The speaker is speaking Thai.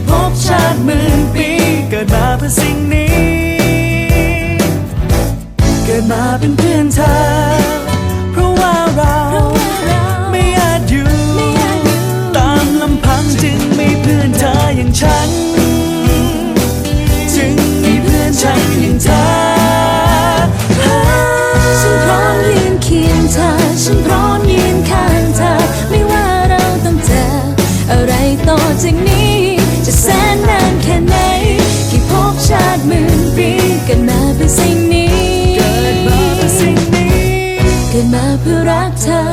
กี่ภพชาติหมื่นปี เกิดมาเพื่อสิ่งนี้ เกิดมาเป็นเพื่อนเธอ เพราะว่าเราไม่อาจอยู่ ตามลำพังจึงมีเพื่อนเธออย่างฉัน จึงมีเพื่อนฉันอย่างเธอฉันพร้อมยืนเคียงเธอ ฉันพร้อมยืนข้างเธอ ไม่ว่าเราต้องเจออะไรต่อจากนี้ จะแสนนานแค่ไหนกี่พบชาติหมื่นปีเกิดมาเพื่อสิ่งนี้ เกิดมาเพื่อสิ่งนี้ เกิดมาเพื่อรักเธอ